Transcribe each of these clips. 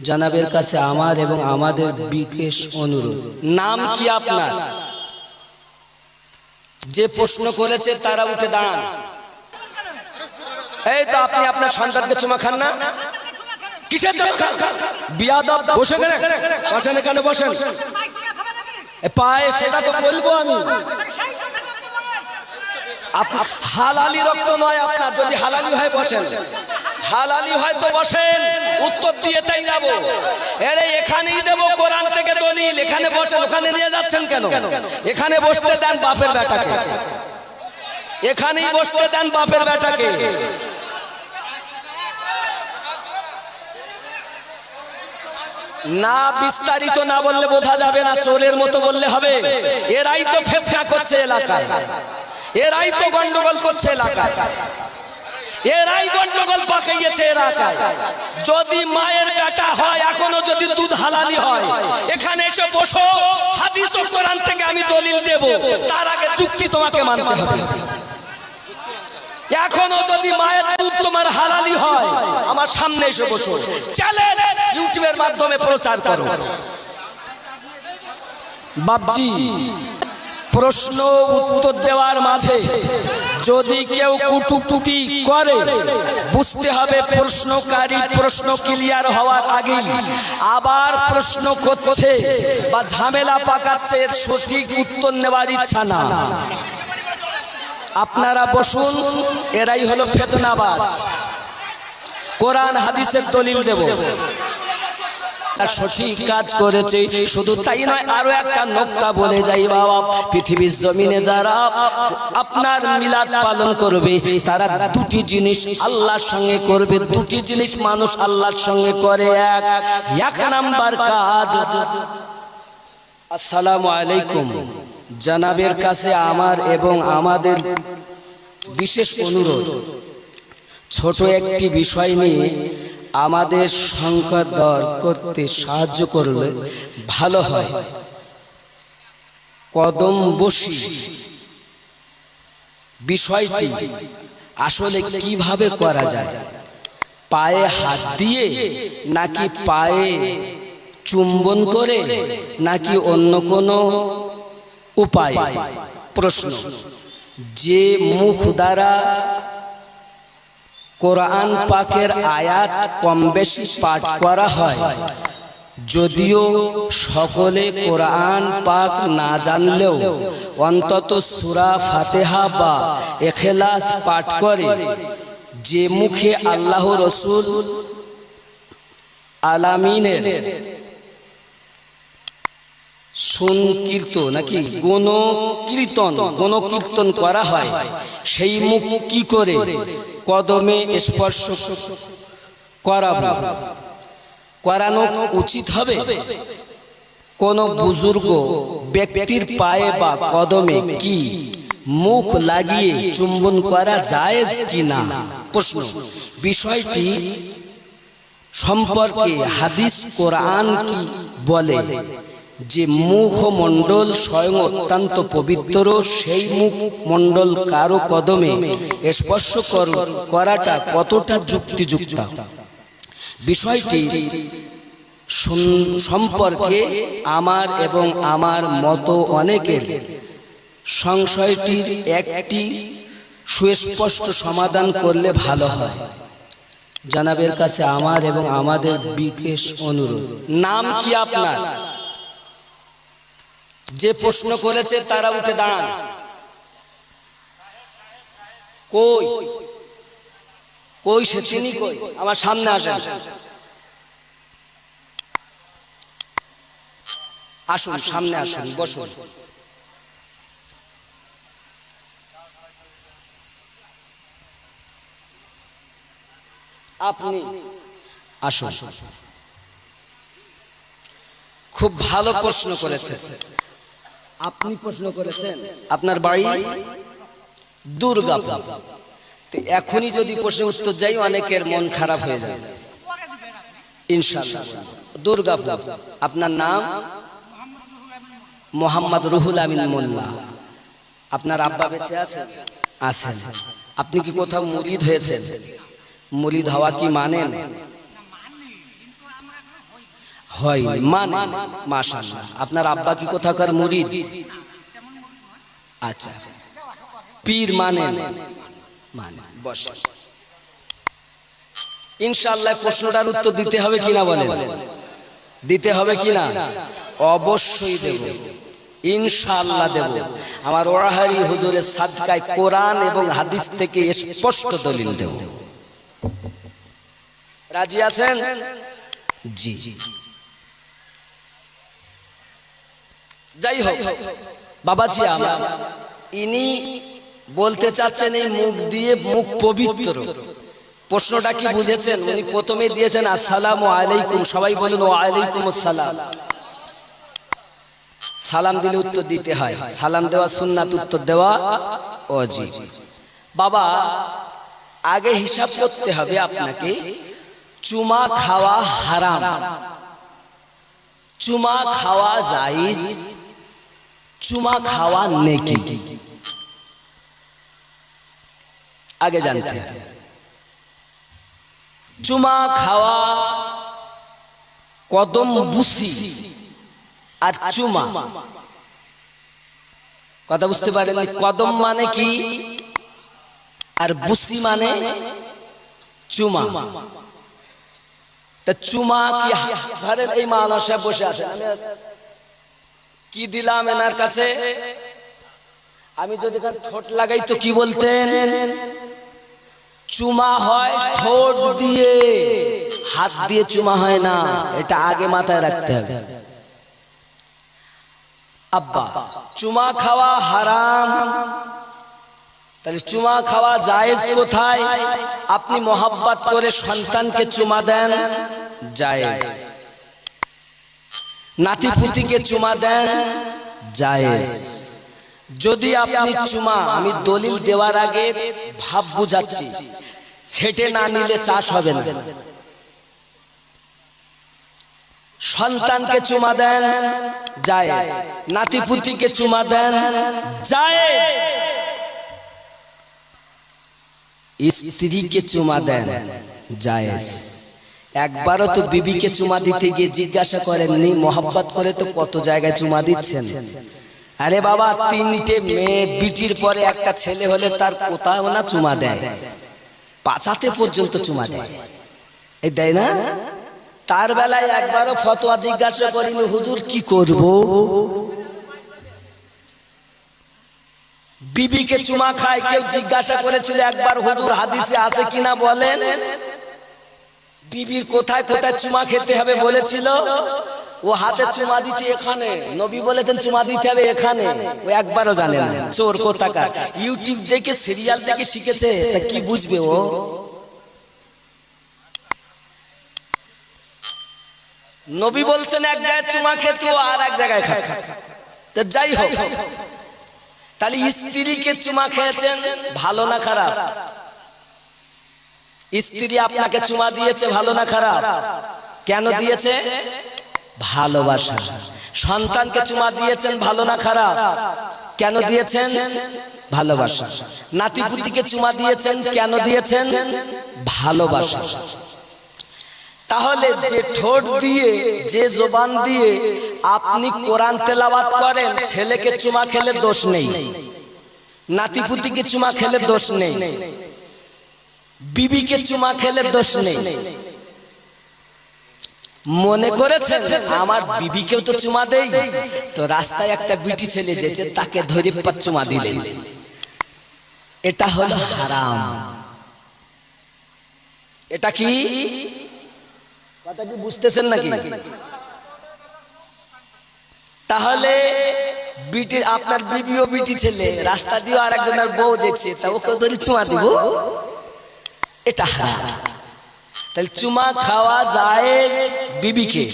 জানাবের কাছে আমার এবং আমাদের বিশেষ অনুরোধ। নাম কি আপনার? যে প্রশ্ন করেছে তারা উঠে দাঁড়ান। এই তো আপনি আপনার সন্তানকে চুমা খান না? কিসের এখানে, বসেন। পায়ে সেটা বলব আমি। হালালি রক্ত নয় আপনার, যদি হালালি হয় বসেন। হালালি হয় তো বসেন, উত্তর দিয়ে তাই যাব। এরে এখানেই দেব, কোরআন থেকে দলিল। এখানে বসেন, ওখানে নিয়ে যাচ্ছেন কেন? এখানে বসতে দেন বাপের বেটাকে। এখানেই বসতে দেন বাপের বেটাকে। না বিস্তারিত না বললে বোঝা যাবে না, চোরের মতো বললে হবে। এরাই তো ফেফনা করছে এলাকায়। এরাই তো গন্ডগোল করছে এলাকায়। এরাই গন্ডগোল পাকাইয়েছে এলাকায় যদি মায়ের বেটা হয়, এখনও যদি দুধ হালালি হয়, এখানে এসে বসো, হাদিস ও কোরআন থেকে আমি দলিল দেব। তার আগে চুক্তি তোমাকে মানতে হবে। এখনও যদি মায়ের দুধ তোমার হালালি হয়, আমার সামনে এসে বসো। চ্যালেঞ্জ ইউটিউবের মাধ্যমে প্রচার করো। বাবজি প্রশ্ন উত্তর দেওয়ার মাঝে যদি কেউ কুটুকুটি করে, বুঝতে হবে প্রশ্নকারী প্রশ্ন ক্লিয়ার হওয়ার আগেই আবার প্রশ্ন করছে বা ঝামেলা পাকাচ্ছে, সঠিক উত্তর নেওয়ার ইচ্ছা না। আপনারা বসুন, এরাই হলো ফেতনাবাজ। কোরআন, হাদিসের দলিল দেব। আর সঠিক কাজ করেছে। শুধু তাই নয়, আরও একটা নোক্তা বলে যাই বাবা, পৃথিবীর জমিনে যারা আপনার মিলাদ পালন করবে, তারা দুটি জিনিস আল্লাহর সঙ্গে করবে, দুটি জিনিস মানুষ আল্লাহর সঙ্গে করে, এক এক নাম্বার কাজ, আসসালামু আলাইকুম। জানাবের কাছে আমার এবং আমাদের বিশেষ অনুরোধ, ছোট একটি বিষয় নিয়ে আমাদের সংখ্যা দর করতে সাহায্য করলে ভালো হয়। কদম বসি। বিষয়টি আসলে কীভাবে করা যায়? পায়ে হাত দিয়ে নাকি পায়ে চুম্বন করে নাকি অন্য কোনো উপায়? প্রশ্ন। যে মুখ দ্বারা কোরআন পাকের আয়াত কম বেশি পাঠ করা হয়। যদিও সকলে কোরআন পাক না জানলেও অন্তত সুরা ফাতেহা বা এখেলাস পাঠ করে। যে মুখে আল্লাহ রসুল আলামিনের সংকীর্ত নাকি গণ কীর্তন গণ কীর্তন করা হয়। সেই মুখ কি করে? কদমে স্পর্শ করাবো। করানো উচিত হবে? কোন বুজুর্গ ব্যক্তির পায়ে বা কদমে কি মুখ লাগিয়ে চুম্বন করা যায় কি না প্রশ্ন। বিষয়টি সম্পর্কে হাদিস কোরআন কি বলে? যে মুখমণ্ডল স্বয়ং অত্যন্ত পবিত্র, সেই মুখ মণ্ডল কারও কদমে স্পর্শ করাটা কতটা যুক্তিযুক্ত? বিষয়টি সম্পর্কে আমার এবং আমার মতো অনেকের। সংশয়টির একটি সুস্পষ্ট সমাধান করলে ভালো হয়। জানাবের কাছে আমার এবং আমাদের বিশেষ অনুরোধ। নাম কি আপনার? যে প্রশ্ন করেছে তারা উঠে দাঁড়ান। কই? কই সে? চিনি কই? আমার সামনে আসেন। আসুন, সামনে আসুন, বসুন। আপনি আসুন। খুব ভালো প্রশ্ন করেছেন আপনি প্রশ্ন করেছেন, আপনার বাড়ি দুর্গাপুর। এখনই যদি প্রশ্নের উত্তর যাই, অনেকের মন খারাপ হয়ে যাবে। ইনশাআল্লাহ। দুর্গাপুর। আপনার নাম? মোহাম্মদ রুহুল আমিন মোল্লা। আপনার আব্বা বেঁচে আছে আছেন। আপনি কি কোথাও মুরিদ হয়েছেন? মুরিদ হওয়া কি মানেন? হয় মানে মাশাআল্লাহ। আপনার আব্বা কি কোথাকার মুরিদ? আচ্ছা পীর মানে? মানে। বস। ইনশাআল্লাহ প্রশ্নটার উত্তর দিতে হবে কিনা বলেন? দিতে হবে কিনা? অবশ্যই দেব। ইনশাআল্লাহ দেব। আমার ওরাহারি হুজুরের সাদকায় কোরআন এবং হাদিস থেকে স্পষ্ট দলিল দেব। রাজি আছেন? জি জি। যাই হোক বাবাজি আমার ইনি বলতে চাচ্ছেন এই মুখ দিয়ে মুখ পবিত্র। প্রশ্নটা কি বুঝেছেন? উনি প্রথমে দিয়েছেন আসসালামু আলাইকুম। সবাই বলুন ও আলাইকুম আসসালাম। সালাম দিলে উত্তর দিতে হয়। সালাম দেওয়া সুন্নাত উত্তর দেওয়া অজি বাবা আগে হিসাব করতে হবে আপনাকে চুমা খাওয়া হারাম। চুমা খাওয়া জায়েজ চুমা খাওয়া নেকি? আগে জানতে। চুমা খাওয়া কদম বুসি আর চুমা। কথা বুঝতে পারেন কদম মানে কি? আর বুসি মানে চুমা। তা চুমা কি ধরেন এই সাহেব বসে আমি কি দিলাম এনার কাছে? আমি যদি ঠোঁট লাগাই তো কি বলতেন? চুমা হয় ঠোঁট দিয়ে, হাত দিয়ে চুমা হয় না, এটা আগে মাথায় রাখতে হবে। আব্বা, চুমা খাওয়া হারাম। তাহলে চুমা খাওয়া জায়েজ কোথায়? আপনি মোহাব্বত করে সন্তানকে চুমা দেন, জায়েজ। নাতি পুতিকে চুমা দেন, জায়েজ। যদি আপনি চুমা, আমি দলিল দেওয়ার আগে ভাব বুঝাচ্ছি। ছেটে না নিলে চাষ হবে না। সন্তানকে চুমা দেন, জায়েজ। নাতি পুতিকে চুমা দেন, জায়েজ। স্ত্রীকে চুমা দেন, জায়েজ। একবারও তো বিবিকে চুমা দিতে গিয়ে জিজ্ঞাসা করেননি, মোহাব্বত করে তো কত জায়গায় চুমা দিচ্ছেন। আরে বাবা, তিনটে মেয়ে, বিটির পরে একটা ছেলে হলে তার কোথাও না চুমা দেয়। পাচাতে পর্যন্ত চুমা দেয়। এই দেয় না? তার বেলায় একবারও ফতোয়া জিজ্ঞাসা করিনি, হুজুর, কি করব? বিবিকে চুমা খায়, কেউ জিজ্ঞাসা করেছিল একবার হুজুর হাদিসে আছে কিনা বলেন। বিবির কোথায় কোথায় চুমা খেতে হবে বলেছিল? ও হাতে চুমা দিচ্ছে এখানে। নবী বলেছেন, চুমা দিতে হবে এখানে। ও একবারও জানে না। চোর কোথাকার? ইউটিউব দেখে সিরিয়াল দেখে শিখেছে কি বুঝবে ও? নবী বলছেন, এক জায়গায় চুমা খেতে ও আর এক জায়গায় খায় তো যাই হোক। তাহলে স্ত্রীকে চুমা খেয়েছেন, ভালো না খারাপ? স্ত্রী আপনাকে চুমা দিয়েছে ভালো না খারাপ? কেন দিয়েছে? ভালোবাসা। সন্তানকে চুমা দিয়েছেন ভালো না খারাপ? কেন দিয়েছেন? ভালোবাসা। নাতিপুতিকে চুমা দিয়েছেন কেন দিয়েছেন? ভালোবাসা। তাহলে যে ঠোঁট দিয়ে যে জবান দিয়ে আপনি কোরআন তেলাওয়াত করেন ছেলেকে চুমা খেলে দোষ নেই। নাতিপুতিকে চুমা খেলে দোষ নেই। বিবিকে চুমা খেলে দোষ নেই। মনে করেছেন আমার বিবিকেও তো চুমা দেই। তো রাস্তায় একটা বিটি ছেলে যেছে তাকে ধরে চুমা দিলেন এটা হলো হারাম। এটা কি? কথা কি বুঝতেছেন নাকি? তাহলে বিটি আপনার বিবিও বিটি ছেলে, রাস্তা দিয়ে আর একজনের বউ যেছে তা ওকে ধরে চুমা দিব? এটা হারাম। তাহলে চুমা খাওয়া জায়েজ বিবিকে,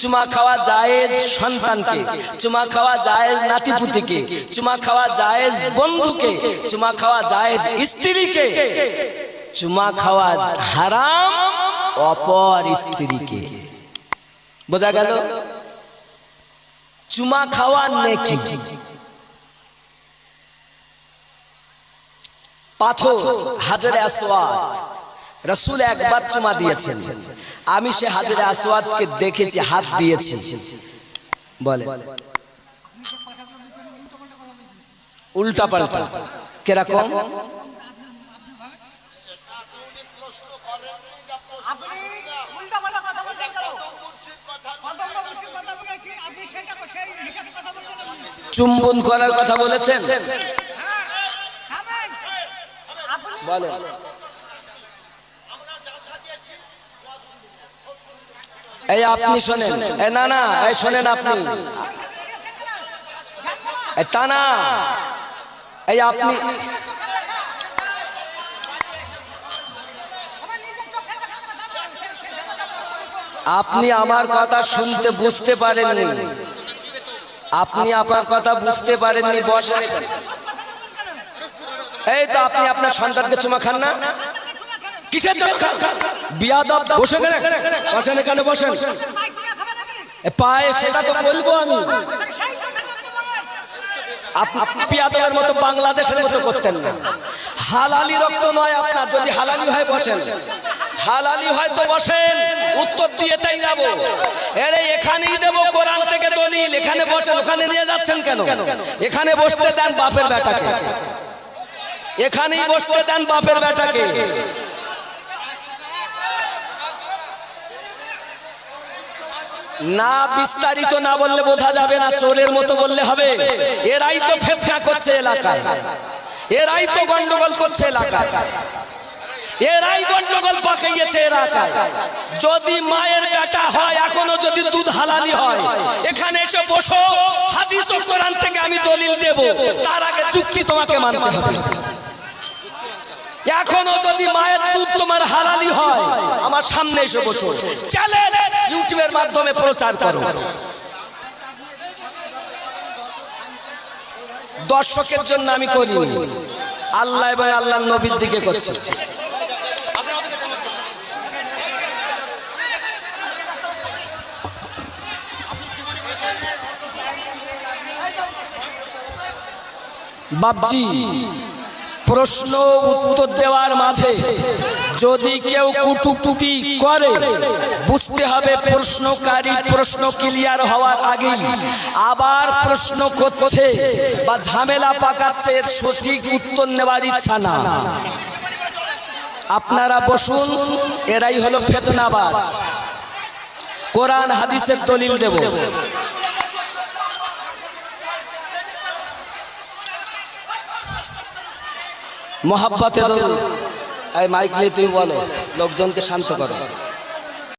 চুমা খাওয়া জায়েজ সন্তানকে, চুমা খাওয়া জায়েজ নাতিপুতিকে, চুমা খাওয়া জায়েজ বন্ধুকে, চুমা খাওয়া জায়েজ স্ত্রীকে, চুমা খাওয়া হারাম অপর স্ত্রীকে। বোঝা গেল? চুমা খাওয়া নেকি। পাথর, হাজারে আসওয়াদ রসুল একবার চুমা দিয়েছেন। আমি সে হাজির আসওয়াদকে দেখেছি হাত দিয়েছি। বলে উল্টা পাল্টা। কীরকম? আপনি উল্টাপাল্টা কথা বলছেন কেন? কদম্ব মুর্শিদ কথা বলেছি, আপনি সেটা সেই হিসাবে কথা বলছেন না। চুম্বন করার কথা বলেছেন থামেন। আপনি বলে এই আপনি শোনেন। না না, এই শোনেন আপনি। তা না। এই আপনি আপনি আমার কথা শুনতে বুঝতে পারেননি। আপনি আমার কথা বুঝতে পারেননি, বসেন এই তো আপনি আপনার সন্তানকে চুমা খান না? কিসের জন্য বিয়াদব, বসে গেলে? বসেন এখানে, বসেন। পায়ে সেটা তো বলব আমি। বিয়াদবের মতো বাংলাদেশের মতো করতেন না। হালালি রক্ত নয় আপনার, যদি হালালি হয় বসেন। হালালি হয় তো বসেন, উত্তর দিয়ে তাই যাব। এরে, এখানেই দেবো কোরআন থেকে দলিল। এখানে বসেন, ওখানে নিয়ে যাচ্ছেন কেন? এখানে বসতে দেন বাপের বেটাকে। এখানেই বসতে দেন বাপের বেটাকে। না বিস্তারিত না বললে বোঝা যাবে না, চোরের মতো বললে হবে। এরাই তো ফেফনা করছে এলাকায়। এরাই তো গন্ডগোল করছে এলাকায়। এরাই গন্ডগোল পাকাইয়েছে এলাকায়। যদি মায়ের বেটা হয়, এখনও যদি দুধ হালালি হয়, এখানে এসে বসো হাদিস ও কোরআন থেকে আমি দলিল দেব। তার আগে চুক্তি তোমাকে মানতে হবে। এখনও যদি মায়ের দুধ তোমার হালালি হয়, আমার সামনে এসে বসো। চ্যালেঞ্জ ইউটিউবের মাধ্যমে প্রচার করো। দর্শকের জন্য আমি করি আল্লাহ এবং আল্লাহ নবীর দিকে করছি। বাবজি প্রশ্ন উত্তর দেওয়ার মাঝে যদি কেউ কুটুকুটি করে, বুঝতে হবে প্রশ্নকারী প্রশ্ন ক্লিয়ার হওয়ার আগেই আবার প্রশ্ন করছে বা ঝামেলা পাকাচ্ছে, সঠিক উত্তর নেওয়ার ইচ্ছা না। আপনারা বসুন, এরাই হলো ফেতনাবাজ। কোরআন, হাদিসের দলিল দেব। মহাব্বাতে এই মাইক নিয়ে তুমি বলো লোকজনকে শান্ত করো।